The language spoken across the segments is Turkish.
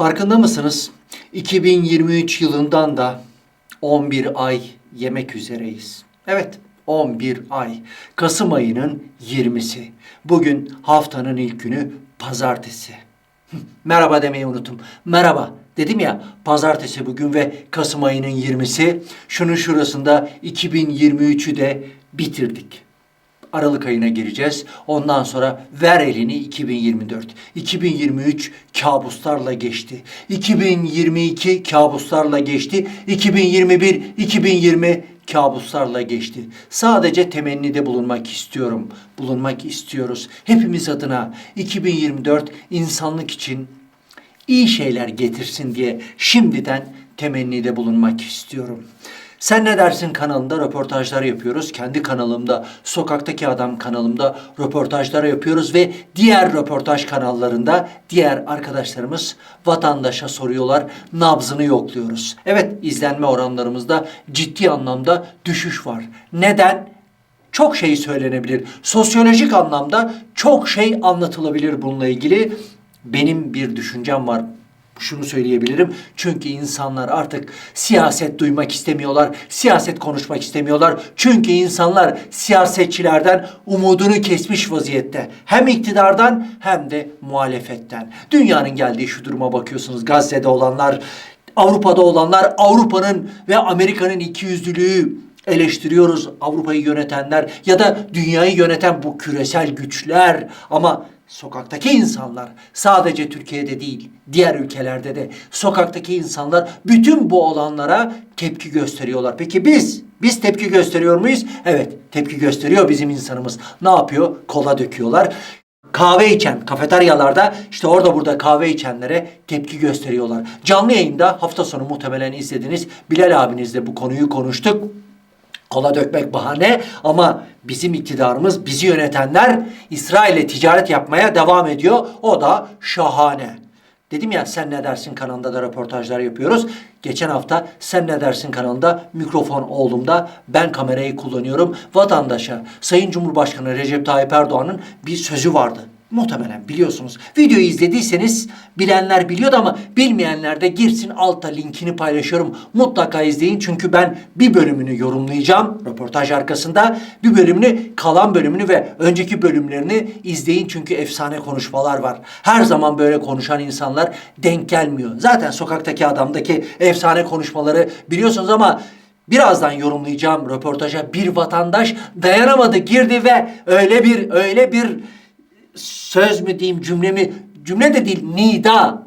Farkında mısınız? 2023 yılından da 11 ay yemek üzereyiz. Evet, 11 ay. Kasım ayının 20'si. Bugün haftanın ilk günü pazartesi. Merhaba demeyi unuttum. Merhaba. Dedim ya pazartesi bugün ve Kasım ayının 20'si. Şunun şurasında 2023'ü de bitirdik. Aralık ayına gireceğiz. Ondan sonra ver elini 2024. 2023 kabuslarla geçti. 2022 kabuslarla geçti. 2021, 2020 kabuslarla geçti. Sadece temennide bulunmak istiyorum. Bulunmak istiyoruz. Hepimiz adına 2024 insanlık için iyi şeyler getirsin diye şimdiden temennide bulunmak istiyorum. Sen ne dersin kanalında röportajlar yapıyoruz. Kendi kanalımda, Sokaktaki Adam kanalımda röportajlar yapıyoruz ve diğer röportaj kanallarında diğer arkadaşlarımız vatandaşa soruyorlar, nabzını yokluyoruz. Evet, izlenme oranlarımızda ciddi anlamda düşüş var. Neden? çok şey söylenebilir. Sosyolojik anlamda çok şey anlatılabilir bununla ilgili. Benim bir düşüncem var. Şunu söyleyebilirim. Çünkü insanlar artık siyaset duymak istemiyorlar. Siyaset konuşmak istemiyorlar. Çünkü insanlar siyasetçilerden umudunu kesmiş vaziyette. Hem iktidardan hem de muhalefetten. Dünyanın geldiği şu duruma bakıyorsunuz. Gazze'de olanlar, Avrupa'da olanlar, Avrupa'nın ve Amerika'nın ikiyüzlülüğü, eleştiriyoruz Avrupa'yı yönetenler ya da dünyayı yöneten bu küresel güçler ama sokaktaki insanlar sadece Türkiye'de değil diğer ülkelerde de sokaktaki insanlar bütün bu olanlara tepki gösteriyorlar. Peki biz biz tepki gösteriyor muyuz? Evet, tepki gösteriyor bizim insanımız. Ne yapıyor? Kola döküyorlar. Kahve içen kafeteryalarda işte orada burada kahve içenlere tepki gösteriyorlar. Canlı yayında hafta sonu muhtemelen izlediniz. Bilal abinizle bu konuyu konuştuk. Kola dökmek bahane ama bizim iktidarımız, bizi yönetenler İsrail'e ticaret yapmaya devam ediyor. O da şahane. Dedim ya sen ne dersin kanalında da röportajlar yapıyoruz. Geçen hafta sen ne dersin kanalında mikrofon oğlumda ben kamerayı kullanıyorum. Vatandaşa Sayın Cumhurbaşkanı Recep Tayyip Erdoğan'ın bir sözü vardı. Muhtemelen biliyorsunuz. Videoyu izlediyseniz bilenler biliyordu ama bilmeyenler de girsin altta linkini paylaşıyorum. Mutlaka izleyin çünkü ben bir bölümünü yorumlayacağım röportaj arkasında. Bir bölümünü, kalan bölümünü ve önceki bölümlerini izleyin çünkü efsane konuşmalar var. Her zaman böyle konuşan insanlar denk gelmiyor. Zaten sokaktaki adamdaki efsane konuşmaları biliyorsunuz ama Birazdan yorumlayacağım röportaja bir vatandaş dayanamadı girdi ve öyle bir öyle bir söz mü diyeyim cümle mi cümle de değil nida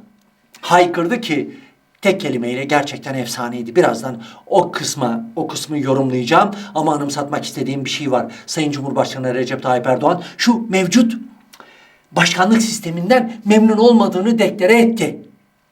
haykırdı ki tek kelimeyle gerçekten efsaneydi. Birazdan o kısma o kısmı yorumlayacağım ama anımsatmak istediğim bir şey var. Sayın Cumhurbaşkanı Recep Tayyip Erdoğan şu mevcut başkanlık sisteminden memnun olmadığını deklare etti.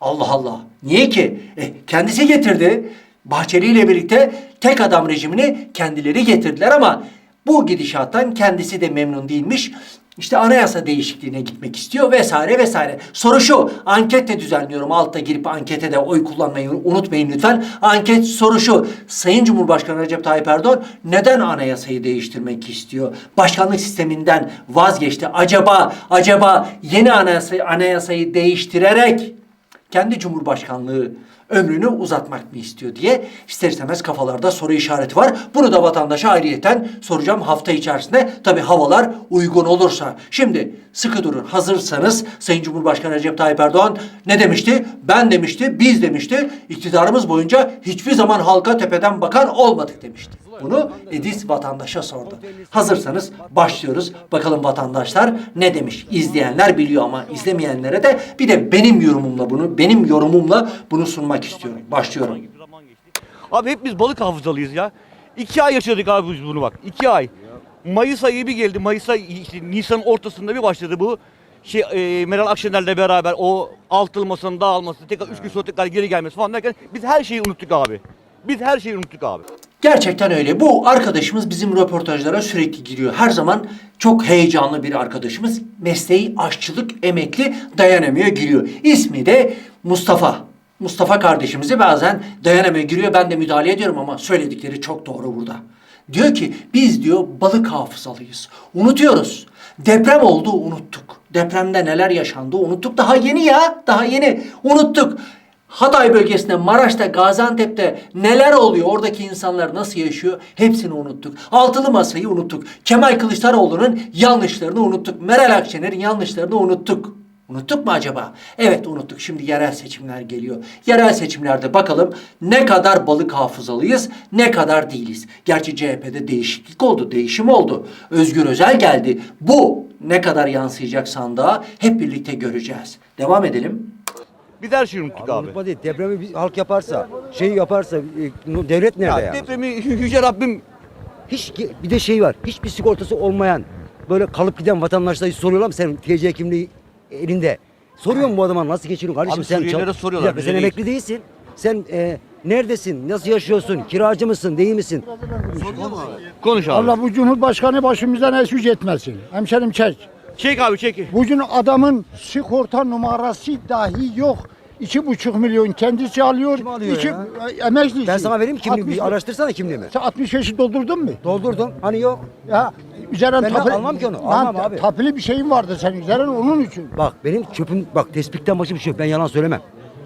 Allah Allah. Niye ki? E, kendisi getirdi. Bahçeli ile birlikte tek adam rejimini kendileri getirdiler ama bu gidişattan kendisi de memnun değilmiş. İşte anayasa değişikliğine gitmek istiyor vesaire vesaire. Soru şu, anket de düzenliyorum. Altta girip ankete de oy kullanmayı unutmayın lütfen. Anket soru şu, Sayın Cumhurbaşkanı Recep Tayyip Erdoğan neden anayasayı değiştirmek istiyor? Başkanlık sisteminden vazgeçti. Acaba, acaba yeni anayasayı, anayasayı değiştirerek kendi cumhurbaşkanlığı ömrünü uzatmak mı istiyor diye ister istemez kafalarda soru işareti var. Bunu da vatandaşa ayrıyeten soracağım hafta içerisinde. Tabi havalar uygun olursa. Şimdi sıkı durun. Hazırsanız Sayın Cumhurbaşkanı Recep Tayyip Erdoğan ne demişti? Ben demişti, biz demişti. İktidarımız boyunca hiçbir zaman halka tepeden bakan olmadık demişti. Bunu Edis vatandaşa sordu. Hazırsanız başlıyoruz. Bakalım vatandaşlar ne demiş? İzleyenler biliyor ama izlemeyenlere de bir de benim yorumumla bunu, benim yorumumla bunu sunmak istiyorum. Başlıyorum. Abi hep biz balık hafızalıyız ya. İki ay yaşadık abi biz bunu bak. İki ay. Mayıs ayı bir geldi. Mayıs ayı işte Nisan'ın ortasında bir başladı bu. Şey e, Meral Akşener'le beraber o altılmasının dağılması, tekrar üç gün sonra tekrar geri gelmesi falan derken biz her şeyi unuttuk abi. Biz her şeyi unuttuk abi. Gerçekten öyle. Bu arkadaşımız bizim röportajlara sürekli giriyor. Her zaman çok heyecanlı bir arkadaşımız. Mesleği aşçılık emekli dayanamıyor giriyor. İsmi de Mustafa. Mustafa kardeşimizi bazen dayanamıyor giriyor. Ben de müdahale ediyorum ama söyledikleri çok doğru burada. Diyor ki biz diyor balık hafızalıyız. Unutuyoruz. Deprem oldu unuttuk. Depremde neler yaşandı unuttuk. Daha yeni ya. Daha yeni. Unuttuk. Hatay bölgesinde, Maraş'ta, Gaziantep'te neler oluyor? Oradaki insanlar nasıl yaşıyor? Hepsini unuttuk. Altılı masayı unuttuk. Kemal Kılıçdaroğlu'nun yanlışlarını unuttuk. Meral Akşener'in yanlışlarını unuttuk. Unuttuk mu acaba? Evet unuttuk. Şimdi yerel seçimler geliyor. Yerel seçimlerde bakalım ne kadar balık hafızalıyız, ne kadar değiliz. Gerçi CHP'de değişiklik oldu, değişim oldu. Özgür Özel geldi. Bu ne kadar yansıyacak sandığa hep birlikte göreceğiz. Devam edelim. Biz her şeyi unuttuk abi. Unutma değil. Depremi bir halk yaparsa, şey yaparsa e, devlet nerede Ya ya? depremi Yüce Rabbim Hiç bir de şey var. Hiçbir sigortası olmayan böyle kalıp giden vatandaşlara soruyorlar mı senin TC kimliği elinde? Soruyor mu bu adama nasıl geçiriyorsun kardeşim Abi sen? Suriyelilere çal- soruyorlar, Bir dakika, bize sen değil. emekli değilsin. Sen e, neredesin? Nasıl yaşıyorsun? Kiracı mısın? Değil misin? konuş abi. Allah bu Cumhurbaşkanı başımızdan esüc etmesin. Hemşerim çek. Çek abi çek. Bugün adamın sigorta numarası dahi yok. İki buçuk milyon kendisi alıyor. Kim alıyor İki, ya? e, Emeklisi. Ben sana vereyim kimliği. 60 Bir araştırsana kimliğimi. Sen 65'i doldurdun mu? Doldurdum. Hani yok. Ya üzerine Ben tapili- almam ki onu, Lan, almam abi. Tapili bir şeyin vardı senin üzerine onun için. Bak benim çöpüm bak tespitten şey yok. Ben yalan söylemem.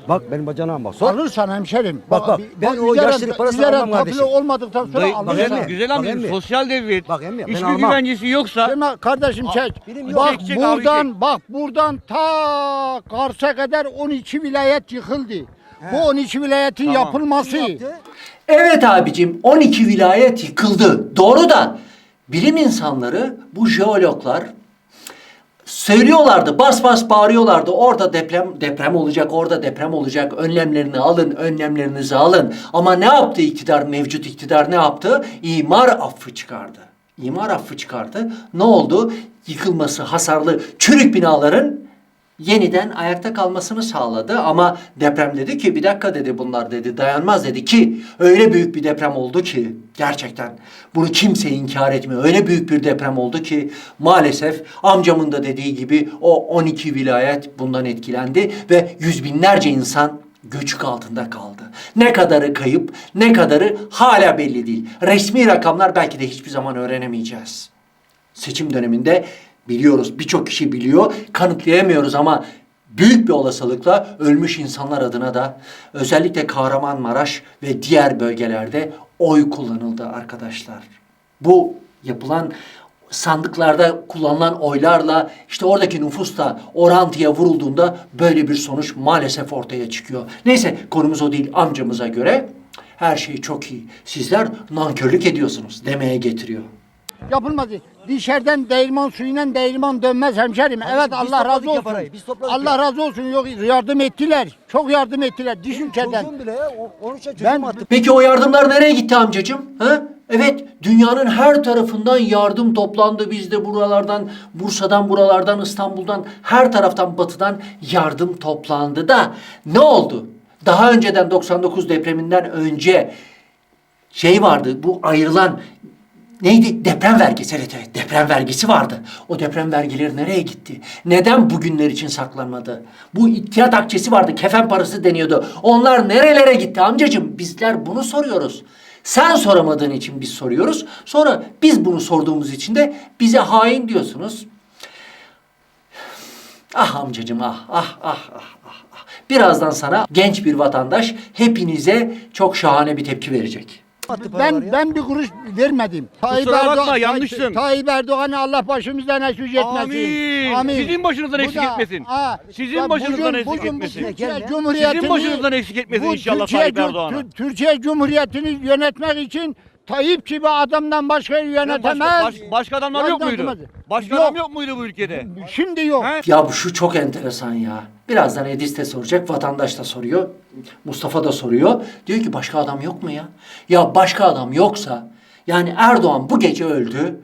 Bak benim bacanağım bak. Sor. Alırsan hemşerim. Bak, bak, ben o yaşlılık üzerine almam kardeşim. olmadıktan sonra Dayı, bak alırsan. emmi. güzel Bak amca emmi. sosyal devlet. Bak emmi, ben Hiçbir almam. güvencesi yoksa Deme kardeşim çek. benim yok. Bak Çek, çek abi, buradan bak buradan ta Kars'a kadar 12 vilayet yıkıldı. Bu 12 vilayetin Tamam. yapılması. Evet abicim 12 vilayet yıkıldı. Doğru da bilim insanları bu jeologlar söylüyorlardı bas bas bağırıyorlardı. Orada deprem deprem olacak orada deprem olacak. Önlemlerini alın önlemlerinizi alın. Ama ne yaptı iktidar mevcut iktidar ne yaptı? İmar affı çıkardı. İmar affı çıkardı. Ne oldu? Yıkılması hasarlı çürük binaların yeniden ayakta kalmasını sağladı ama deprem dedi ki bir dakika dedi bunlar dedi dayanmaz dedi ki öyle büyük bir deprem oldu ki gerçekten bunu kimse inkar etmiyor. Öyle büyük bir deprem oldu ki maalesef amcamın da dediği gibi o 12 vilayet bundan etkilendi ve yüz binlerce insan göçük altında kaldı. Ne kadarı kayıp, ne kadarı hala belli değil. Resmi rakamlar belki de hiçbir zaman öğrenemeyeceğiz seçim döneminde biliyoruz, birçok kişi biliyor, kanıtlayamıyoruz ama büyük bir olasılıkla ölmüş insanlar adına da özellikle Kahramanmaraş ve diğer bölgelerde oy kullanıldı arkadaşlar. Bu yapılan sandıklarda kullanılan oylarla işte oradaki nüfus da orantıya vurulduğunda böyle bir sonuç maalesef ortaya çıkıyor. Neyse konumuz o değil amcamıza göre her şey çok iyi. Sizler nankörlük ediyorsunuz demeye getiriyor. Yapılmadı. Dışarıdan değirman suyuyla değirman dönmez hemşerim. evet biz Allah topladık razı ya olsun. parayı, biz topladık Allah ya. razı olsun. Yok yardım ettiler. Çok yardım ettiler. Dış ülkeden. Çocuğum bile ya. o- 13 yaşında Ben-. Peki o yardımlar nereye gitti amcacığım? Ha? Evet, dünyanın her tarafından yardım toplandı. Biz de buralardan, Bursa'dan, buralardan, İstanbul'dan, her taraftan, batıdan yardım toplandı da ne oldu? Daha önceden 99 depreminden önce şey vardı, bu ayrılan neydi? Deprem vergisi. Evet evet, deprem vergisi vardı. O deprem vergileri nereye gitti? Neden bugünler için saklanmadı? Bu ihtiyat akçesi vardı, kefen parası deniyordu. Onlar nerelere gitti amcacığım? Bizler bunu soruyoruz. Sen soramadığın için biz soruyoruz. Sonra biz bunu sorduğumuz için de bize hain diyorsunuz. Ah amcacığım ah ah ah ah ah. ah. Birazdan sana genç bir vatandaş hepinize çok şahane bir tepki verecek. Ben ya. ben bir kuruş vermedim. Tayyip bakma, Erdoğan- yanlışsın. Tayyip Erdoğan'ı Allah başımızdan eksik etmesin. Amin. Sizin başınızdan Bu eksik da- etmesin. ha, Sizin ya başınızdan bugün- eksik bugün bu etmesin. Türkiye. Cumhuriyeti'ni- Sizin başınızdan eksik etmesin bu inşallah Türkiye Tayyip Cum- Erdoğan'ı. Tür- Türkiye Cumhuriyeti'ni yönetmek için Tayyip gibi adamdan başka yönetemez. Başka, baş- başka adamlar yok muydu? Başka Yok. adam yok muydu bu ülkede? Şimdi yok. He? Ya bu şu çok enteresan ya. Birazdan Edis de soracak, vatandaş da soruyor. Mustafa da soruyor. Diyor ki başka adam yok mu ya? Ya başka adam yoksa yani Erdoğan bu gece öldü.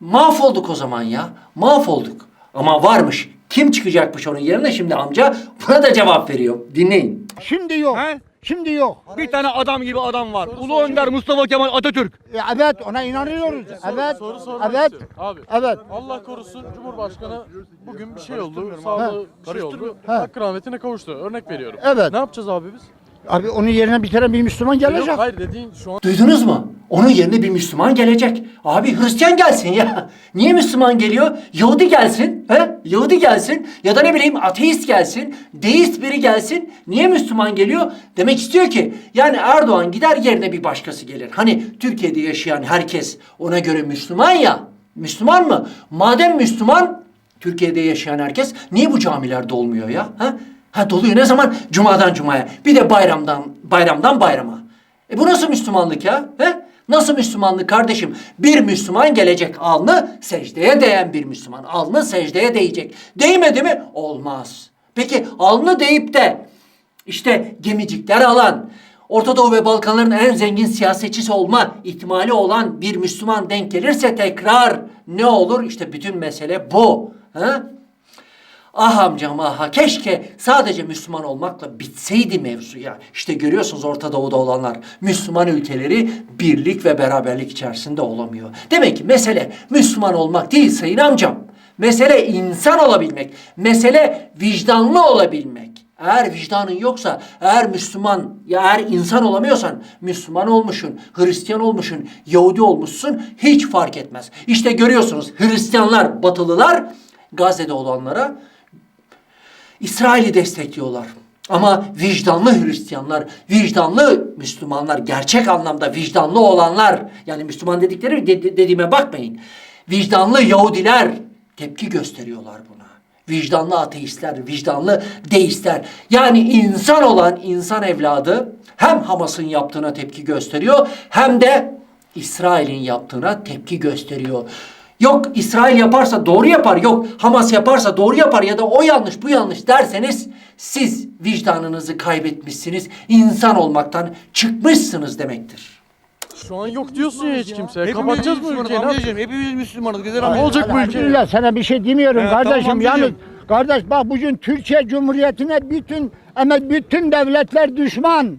Mahvolduk o zaman ya. Mahvolduk. Ama varmış. Kim çıkacakmış onun yerine şimdi amca buna da cevap veriyor. Dinleyin. Şimdi yok. He? Şimdi yok. Bir tane adam gibi adam var. Ulu Önder Mustafa Kemal Atatürk. E, Evet ona inanıyoruz. Evet. Soru sormak Evet. istiyorum. Abi. Evet. Allah korusun Cumhurbaşkanı bugün bir şey oldu. Sağlığı bir şey oldu. Ha. Hakkı rahmetine kavuştu. Örnek veriyorum. Evet. Ne yapacağız abi biz? Abi onun yerine bir tane bir Müslüman gelecek. Yok hayır dediğin şu an Duydunuz mu? Onun yerine bir Müslüman gelecek. Abi Hristiyan gelsin ya. Niye Müslüman geliyor? Yahudi gelsin. He? Yahudi gelsin. Ya da ne bileyim ateist gelsin. Deist biri gelsin. Niye Müslüman geliyor? Demek istiyor ki yani Erdoğan gider yerine bir başkası gelir. Hani Türkiye'de yaşayan herkes ona göre Müslüman ya. Müslüman mı? Madem Müslüman Türkiye'de yaşayan herkes niye bu camilerde olmuyor ya? Ha? Ha doluyor ne zaman? Cumadan cumaya. Bir de bayramdan bayramdan bayrama. E bu nasıl Müslümanlık ya? He? Nasıl Müslümanlık kardeşim? Bir Müslüman gelecek alnı secdeye değen bir Müslüman. Alnı secdeye değecek. Değmedi mi? Olmaz. Peki alnı değip de işte gemicikler alan, Orta Doğu ve Balkanların en zengin siyasetçisi olma ihtimali olan bir Müslüman denk gelirse tekrar ne olur? İşte bütün mesele bu. Ha? Ah amcam aha keşke sadece Müslüman olmakla bitseydi mevzu ya. İşte görüyorsunuz Orta Doğu'da olanlar Müslüman ülkeleri birlik ve beraberlik içerisinde olamıyor. Demek ki mesele Müslüman olmak değil sayın amcam. Mesele insan olabilmek. Mesele vicdanlı olabilmek. Eğer vicdanın yoksa, eğer Müslüman ya eğer insan olamıyorsan, Müslüman olmuşsun, Hristiyan olmuşsun, Yahudi olmuşsun hiç fark etmez. İşte görüyorsunuz Hristiyanlar, Batılılar Gazze'de olanlara İsrail'i destekliyorlar. Ama vicdanlı Hristiyanlar, vicdanlı Müslümanlar, gerçek anlamda vicdanlı olanlar, yani Müslüman dedikleri de- de- dediğime bakmayın. Vicdanlı Yahudiler tepki gösteriyorlar buna. Vicdanlı ateistler, vicdanlı deistler. Yani insan olan insan evladı hem Hamas'ın yaptığına tepki gösteriyor hem de İsrail'in yaptığına tepki gösteriyor. Yok İsrail yaparsa doğru yapar, yok Hamas yaparsa doğru yapar ya da o yanlış bu yanlış derseniz siz vicdanınızı kaybetmişsiniz, insan olmaktan çıkmışsınız demektir. Şu an yok diyorsun ya hiç kimseye. Hepimiz Kapatacağız mı ülkeyi? ne amcacığım. Hepimiz Müslümanız. Güzel Ne amca. olacak bu ülke? Elhamdülillah sana bir şey demiyorum Evet, kardeşim. tamam yani amcacığım. kardeş bak bugün Türkiye Cumhuriyeti'ne bütün ama bütün devletler düşman.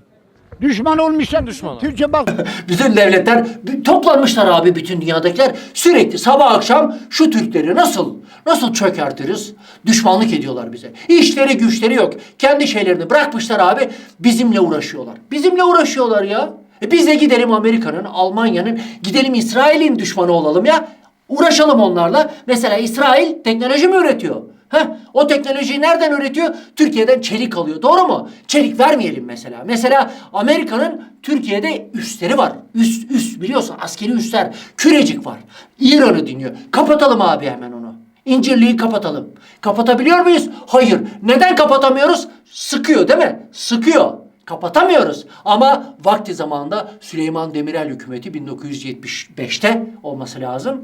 Düşman olmuşlar. düşmanı? Türkiye bak Bütün devletler toplanmışlar abi bütün dünyadakiler sürekli sabah akşam şu Türkleri nasıl nasıl çökertiriz? Düşmanlık ediyorlar bize. İşleri güçleri yok. Kendi şeylerini bırakmışlar abi bizimle uğraşıyorlar. Bizimle uğraşıyorlar ya. E biz de gidelim Amerika'nın, Almanya'nın, gidelim İsrail'in düşmanı olalım ya. Uğraşalım onlarla. Mesela İsrail teknoloji mi üretiyor? Heh, o teknolojiyi nereden üretiyor? Türkiye'den çelik alıyor. Doğru mu? Çelik vermeyelim mesela. Mesela Amerika'nın Türkiye'de üsleri var. Üst, üst biliyorsun askeri üsler. Kürecik var. İran'ı dinliyor. Kapatalım abi hemen onu. İncirliği kapatalım. Kapatabiliyor muyuz? Hayır. Neden kapatamıyoruz? Sıkıyor değil mi? Sıkıyor. Kapatamıyoruz. Ama vakti zamanında Süleyman Demirel hükümeti 1975'te olması lazım.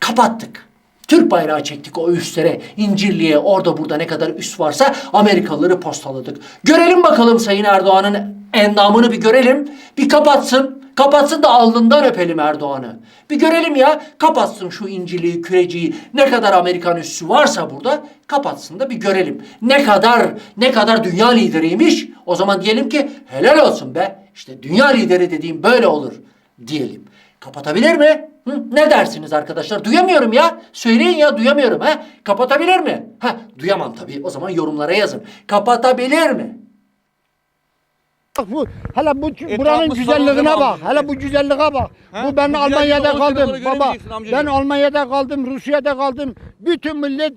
Kapattık. Türk bayrağı çektik o üstlere, İncirli'ye, orada burada ne kadar üs varsa Amerikalıları postaladık. Görelim bakalım Sayın Erdoğan'ın endamını bir görelim. Bir kapatsın. Kapatsın da alnından öpelim Erdoğan'ı. Bir görelim ya. Kapatsın şu İncirli'yi, Küreci'yi. Ne kadar Amerikan üssü varsa burada kapatsın da bir görelim. Ne kadar, ne kadar dünya lideriymiş. O zaman diyelim ki helal olsun be. İşte dünya lideri dediğim böyle olur diyelim. Kapatabilir mi? Hı? Ne dersiniz arkadaşlar? Duyamıyorum ya. Söyleyin ya duyamıyorum ha. Kapatabilir mi? Ha, duyamam tabii. O zaman yorumlara yazın. Kapatabilir mi? bak bu hele bu Etrafı buranın güzelliğine bak. amca. Hele bu güzelliğe bak. Ha? Bu ben Bu Almanya'da güzelliği kaldım. Baba amcacığım. ben Almanya'da kaldım, Rusya'da kaldım. Bütün millet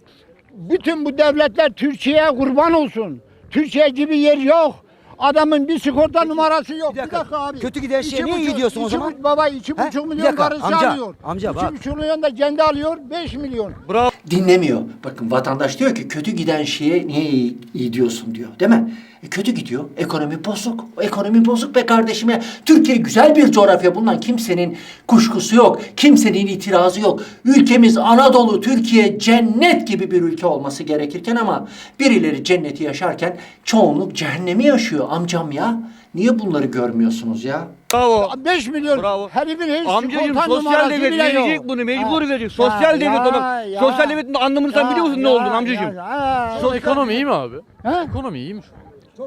bütün bu devletler Türkiye'ye kurban olsun. Türkiye gibi yer yok. Adamın bir sigorta numarası yok. bir Bir dakika. abi. Kötü giden şeye İki niye buçuk- iyi diyorsun o iki zaman? buçuk- Baba iki He? buçuk Bir milyon dakika, karısı amca, alıyor. amca iki bak. buçuk milyon da kendi alıyor. Beş milyon. Bravo. Dinlemiyor. Bakın vatandaş diyor ki kötü giden şeye niye iyi, iyi diyorsun diyor. Değil mi? E, kötü gidiyor. Ekonomi bozuk. O ekonomi bozuk be kardeşim ya. Türkiye güzel bir coğrafya. Bundan kimsenin kuşkusu yok. Kimsenin itirazı yok. Ülkemiz Anadolu, Türkiye cennet gibi bir ülke olması gerekirken ama birileri cenneti yaşarken çoğunluk cehennemi yaşıyor amcam ya. Niye bunları görmüyorsunuz ya? Bravo. 5 milyon Bravo. herifin Amcacığım sosyal devlet verecek bunu mecbur Ha. verecek. Ya, Sosyal devlet ya, ya. Sosyal devletin anlamını sen Ya, biliyor musun ne ya, olduğunu amcacığım? ya, ya. An ekonomi iyi mi abi? Ha? Ekonomi iyi mi şu an?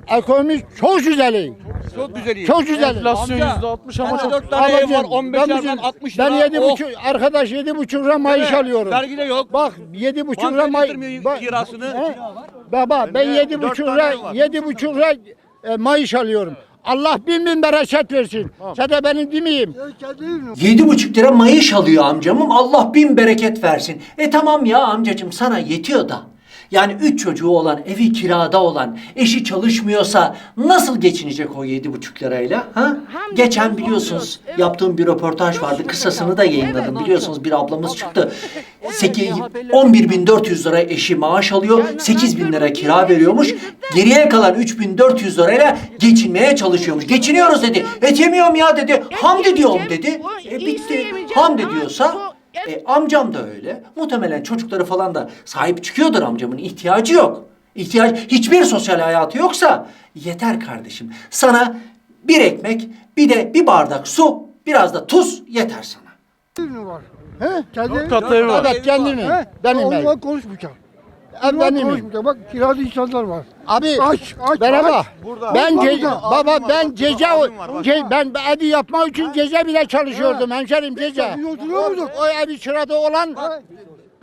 Ekonomi çok güzel. iyi. Çok güzel iyi. Çok güzel. Enflasyon yüzde altmış ama çok. dört tane ev var Babacığım, 15 ben yerden bizim- 60 Ben lira. yedi Oh. buçuk, arkadaş yedi buçuk lira maaş mi? alıyorum. Vergi de yok. Bak yedi buçuk Banka lira maaş. Bak- kirasını. He? Baba ben yedi buçuk lira, yedi buçuk lira e, maaş alıyorum. Allah bin bin bereket versin. Sen de beni demeyeyim. Yedi buçuk lira mayış alıyor amcamım. Allah bin bereket versin. E tamam ya amcacım sana yetiyor da. Yani üç çocuğu olan, evi kirada olan, eşi çalışmıyorsa nasıl geçinecek o yedi buçuk lirayla? Ha? Geçen biliyorsunuz yaptığım bir röportaj vardı. Kısasını da yayınladım. Biliyorsunuz bir ablamız çıktı. 8, 11.400 lira eşi maaş alıyor. 8 bin lira kira veriyormuş. Geriye kalan 3.400 lirayla geçinmeye çalışıyormuş. Geçiniyoruz dedi. Edemiyorum ya dedi. Hamdi diyorum dedi. E bitti. Hamdi diyorsa e, amcam da öyle. Muhtemelen çocukları falan da sahip çıkıyordur amcamın. ihtiyacı yok. İhtiyaç hiçbir sosyal hayatı yoksa yeter kardeşim. Sana bir ekmek, bir de bir bardak su, biraz da tuz yeter sana. He? Dört katlı evi var. Evet kendini. Benim ev. Onunla konuşmayacağım. Ev Onunla benim ev. konuşmayacağım. Bak kiracı insanlar var. Abi Aç, aç, merhaba. aç. Ben Bak ce- burada. baba ben gece ce- ben evi yapmak için gece bile çalışıyordum hemşerim gece. Biz oturuyor muyduk? O evi kirada olan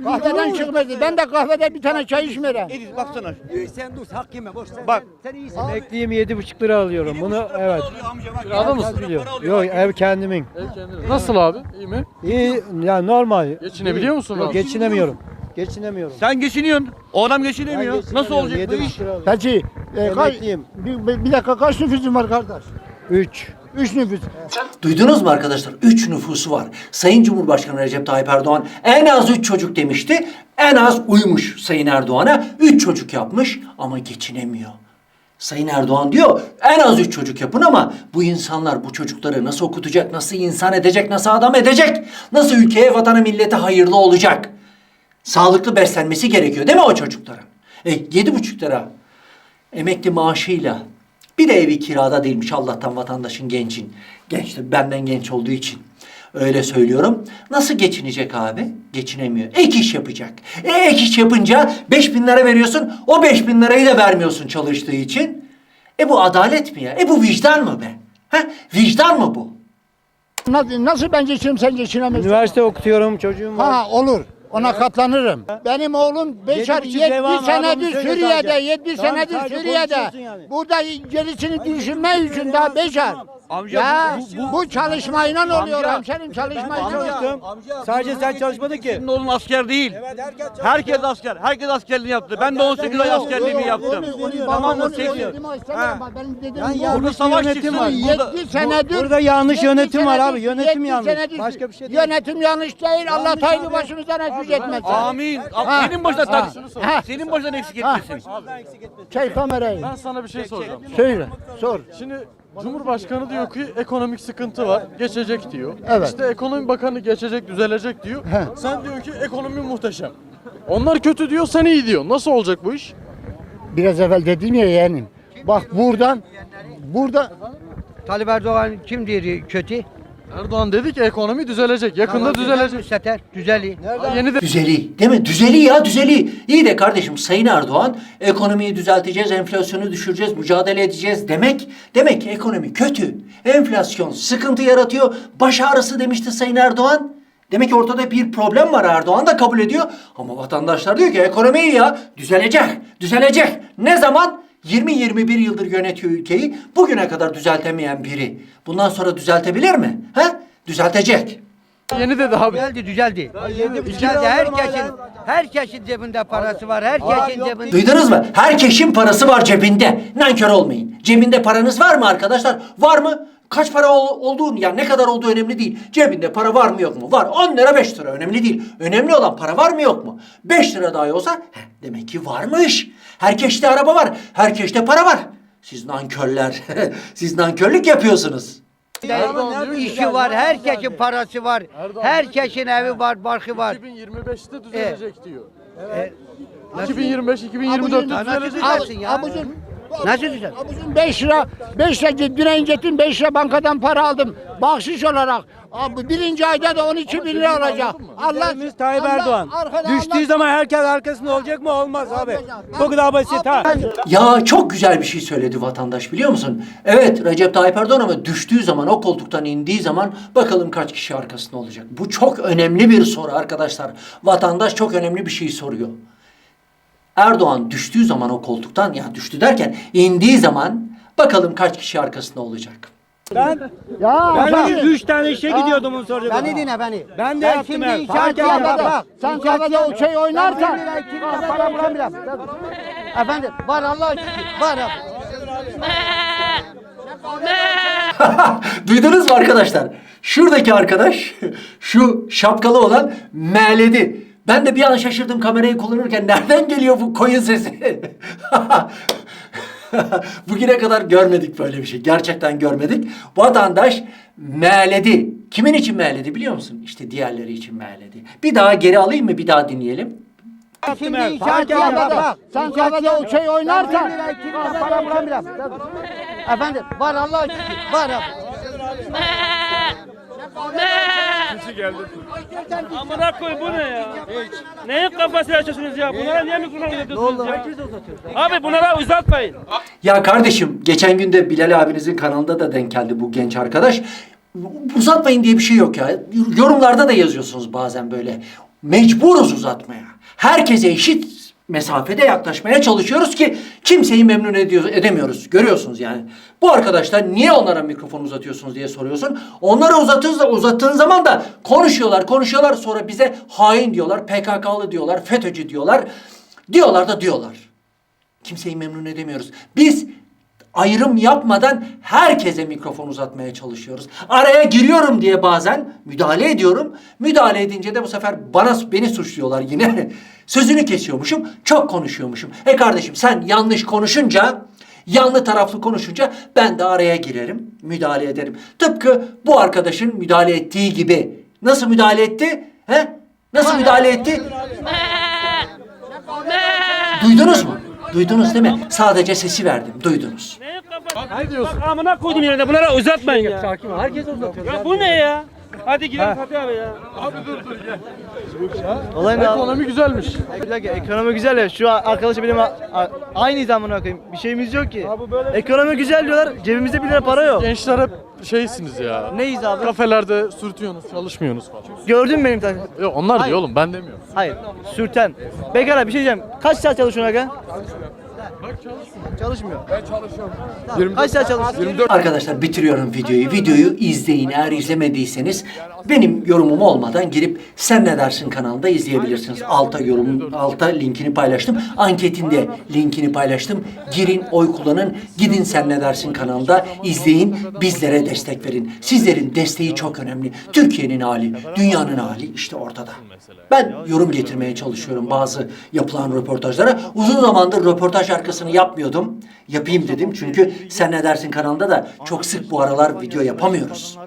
kahveden çıkmadı. Ben de kahvede bir tane çay içmedim. Ediz baksana. Sen dur hak yeme boş sen. Bak. Sen iyisin. Emekliyim yedi buçuk lira alıyorum. Bunu evet. Kirada mısın? Biliyor. Yok ev kendimin. Nasıl abi? İyi mi? İyi yani normal. Geçinebiliyor musun Yok abi? geçinemiyorum. Geçinemiyorum. Sen geçiniyorsun. O adam geçinemiyor. Nasıl olacak bu iş? Peki e, kaç, Emekliyim. bir, bir- bir dakika kaç nüfusun var kardeş? Üç. Üç nüfus. Duydunuz mu arkadaşlar? Üç nüfusu var. Sayın Cumhurbaşkanı Recep Tayyip Erdoğan en az üç çocuk demişti. En az uymuş Sayın Erdoğan'a. Üç çocuk yapmış ama geçinemiyor. Sayın Erdoğan diyor en az üç çocuk yapın ama bu insanlar bu çocukları nasıl okutacak, nasıl insan edecek, nasıl adam edecek, nasıl ülkeye, vatana, millete hayırlı olacak? Sağlıklı beslenmesi gerekiyor değil mi o çocukların? E, yedi buçuk lira emekli maaşıyla bir de evi kirada değilmiş Allah'tan vatandaşın gencin. Genç de benden genç olduğu için. Öyle söylüyorum. Nasıl geçinecek abi? Geçinemiyor. Ek iş yapacak. E ek iş yapınca 5000 lira veriyorsun. O 5000 lirayı da vermiyorsun çalıştığı için. E bu adalet mi ya? E bu vicdan mı be? Ha? Vicdan mı bu? Nasıl, nasıl ben geçinirim sen geçinemezsin? Üniversite okutuyorum çocuğum var. Ha olur. Ona katlanırım. Benim oğlum beşer buçuk 70 devam senedir Suriye'de, sadece. 70 Tamam, senedir Suriye'de. Burada gerisini düşünme için daha beşer. Amca Ya bu- bu, çalışmayla oluyor Amca- hemşerim çalışmayla oluyor. Çalıştım. Sadece sen çalışmadın ki. Senin oğlun asker değil. Herkes asker. Herkes askerliğini yaptı. Ben de 18 ay askerliğimi yaptım. Tamam, bu. yanlış Burada savaş yönetim çıksın. 70 senedir. burada yanlış 70 yönetim var abi, yönetim 70 yanlış. Başka bir şey değil. Yönetim yanlış değil. Allah abi. başımızdan eksik etmesin. Amin. Senin başına tak. Senin başına eksik etmesin. Çek kamerayı. Ben sana bir şey soracağım. Söyle. Sor. Şimdi Cumhurbaşkanı diyor ki ekonomik sıkıntı var, geçecek diyor. Evet. İşte ekonomi bakanı geçecek, düzelecek diyor. Sen diyor ki ekonomi muhteşem. Onlar kötü diyor, sen iyi diyor. Nasıl olacak bu iş? Biraz evvel dedim ya yeğenim. Bak buradan burada Talip Erdoğan kim diyor kötü? Erdoğan dedi ki ekonomi düzelecek, yakında düzelecek. Müsteter, düzeli. Ha, Yeni de Düzeli değil mi? Düzeli ya düzeli. İyi de kardeşim Sayın Erdoğan ekonomiyi düzelteceğiz, enflasyonu düşüreceğiz, mücadele edeceğiz demek. Demek ki ekonomi kötü. Enflasyon sıkıntı yaratıyor. Baş ağrısı demişti Sayın Erdoğan. Demek ki ortada bir problem var Erdoğan da kabul ediyor. Ama vatandaşlar diyor ki ekonomi iyi ya düzelecek, düzelecek. Ne zaman? 20-21 yıldır yönetiyor ülkeyi. Bugüne kadar düzeltemeyen biri. Bundan sonra düzeltebilir mi? He? Düzeltecek. yeni dedi abi. Düzeldi, düzeldi. Düzeldi. Herkesin, herkesin cebinde parası var. Herkesin cebinde. Duydunuz mu? Herkesin parası var cebinde. Nankör olmayın. Cebinde paranız var mı arkadaşlar? Var mı? Kaç para ol- olduğun ya ne kadar olduğu önemli değil. Cebinde para var mı yok mu? Var. 10 lira 5 lira önemli değil. Önemli olan para var mı yok mu? 5 lira dahi olsa heh, demek ki varmış. Herkeste araba var. Herkeste para var. Siz nankörler. Siz nankörlük yapıyorsunuz. Erdoğan diyor ki İşi var, herkesin parası var. Herkesin evi var, barkı var. 2025'te düzelecek diyor. E, 2025 2024'te Nasıl düzelecek. düzelsin ya? Abucun, Nasıl düzel? abucun 5 lira, 5 lira direncetin 5 lira bankadan para aldım. Bahşiş olarak. Abi birinci ayda da 12 bin lira olacak. Allah Liderimiz Tayyip Allah Erdoğan. arkada Düştüğü Allah- zaman herkes arkasında olacak mı? Olmaz abi. Bu kadar basit ha. Ya çok güzel bir şey söyledi vatandaş biliyor musun? Evet Recep Tayyip Erdoğan ama düştüğü zaman o koltuktan indiği zaman bakalım kaç kişi arkasında olacak. Bu çok önemli bir soru arkadaşlar. Vatandaş çok önemli bir şey soruyor. Erdoğan düştüğü zaman o koltuktan ya düştü derken indiği zaman Bakalım kaç kişi arkasında olacak. Ben, Ya ben sen- üç tane işe gidiyordum onu soracak. Beni dinle beni. Ben de yaptım şimdi ben. inşaat. Bak, sen kahvede o şey oynarsan. para bulamıyorum. Efendim var Allah. Var ya. Duydunuz mu arkadaşlar? Şuradaki arkadaş, şu şapkalı olan meğledi. Ben de bir an şaşırdım kamerayı kullanırken. Nereden geliyor bu koyun sesi? Bugüne kadar görmedik böyle bir şey. Gerçekten görmedik. Vatandaş meğledi. Kimin için meğledi biliyor musun? İşte diğerleri için meğledi. Bir daha geri alayım mı? Bir daha dinleyelim. Şimdi ben. inşaat Fark yapmadım. etmez. Bak, Sen kahvede o şey oynarsan. para bulamıyorum. Efendim var Allah aşkına. Var ya. Amına koy bu ne ya? Neyin kafası açıyorsunuz ya? Bunlara niye mikrofon uzatıyorsunuz ya? Abi bunlara uzatmayın. Ya kardeşim geçen gün de Bilal abinizin kanalında da denk geldi bu genç arkadaş. Uzatmayın diye bir şey yok ya. Yorumlarda da yazıyorsunuz bazen böyle. Mecburuz uzatmaya. Herkese eşit mesafede yaklaşmaya çalışıyoruz ki kimseyi memnun ediyor, edemiyoruz. Görüyorsunuz yani. Bu arkadaşlar niye onlara mikrofon uzatıyorsunuz diye soruyorsun. Onlara uzatıyoruz da uzattığın zaman da konuşuyorlar, konuşuyorlar. Sonra bize hain diyorlar, PKK'lı diyorlar, FETÖ'cü diyorlar. Diyorlar da diyorlar. Kimseyi memnun edemiyoruz. Biz ayrım yapmadan herkese mikrofon uzatmaya çalışıyoruz. Araya giriyorum diye bazen müdahale ediyorum. Müdahale edince de bu sefer bana beni suçluyorlar yine. Sözünü kesiyormuşum, çok konuşuyormuşum. E kardeşim sen yanlış konuşunca, yanlı taraflı konuşunca ben de araya girerim, müdahale ederim. Tıpkı bu arkadaşın müdahale ettiği gibi. Nasıl müdahale etti? He? Nasıl müdahale etti? Duydunuz mu? Duydunuz değil mi? Sadece sesi verdim. Duydunuz. Ne diyorsun? Bak amına koydum yerine bunlara uzatmayın ya. Sakin ol. Herkes uzatıyor. Ya bu ne ya? Hadi gidelim Fatih abi ya. Olay ne? Ekonomi güzelmiş. Bir dakika ekonomi güzel ya. Şu arkadaşı benim a- a- aynı zamana koyayım. Bir şeyimiz yok ki. Ekonomi güzel diyorlar. Cebimizde bir lira para yok. Gençler hep şeysiniz ya. Neyiz abi? Kafelerde sürtüyorsunuz, çalışmıyorsunuz falan. Gördün mü benim tane? Yok onlar diyor oğlum ben demiyorum. Hayır. Sürten. Bekara bir şey diyeceğim. Kaç saat çalışıyorsun aga? Çalışmıyor. Ben çalışıyorum. Kaç saat çalışıyorsun? Arkadaşlar bitiriyorum videoyu. Videoyu izleyin. Eğer izlemediyseniz benim yorumum olmadan girip Sen Ne Dersin kanalında izleyebilirsiniz. Alta yorum, alta linkini paylaştım. Anketinde linkini paylaştım. Girin, oy kullanın. Gidin Sen Ne Dersin kanalında izleyin. Bizlere destek verin. Sizlerin desteği çok önemli. Türkiye'nin hali, dünyanın hali işte ortada. Ben yorum getirmeye çalışıyorum bazı yapılan röportajlara. Uzun zamandır röportaj arkasını yapmıyordum. Yapayım dedim çünkü Sen Ne Dersin kanalında da çok sık bu aralar video yapamıyoruz.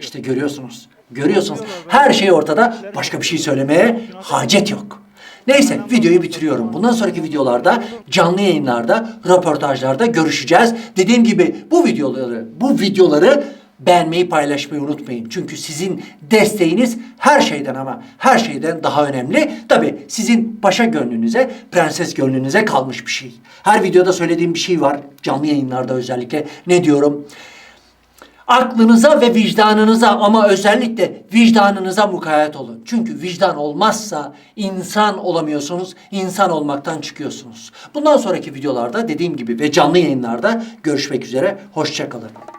İşte görüyorsunuz. Görüyorsunuz. Her şey ortada. Başka bir şey söylemeye hacet yok. Neyse videoyu bitiriyorum. Bundan sonraki videolarda canlı yayınlarda, röportajlarda görüşeceğiz. Dediğim gibi bu videoları, bu videoları beğenmeyi paylaşmayı unutmayın. Çünkü sizin desteğiniz her şeyden ama her şeyden daha önemli. Tabi sizin paşa gönlünüze, prenses gönlünüze kalmış bir şey. Her videoda söylediğim bir şey var. Canlı yayınlarda özellikle. Ne diyorum? Aklınıza ve vicdanınıza ama özellikle vicdanınıza mukayyet olun. Çünkü vicdan olmazsa insan olamıyorsunuz, insan olmaktan çıkıyorsunuz. Bundan sonraki videolarda dediğim gibi ve canlı yayınlarda görüşmek üzere. Hoşçakalın.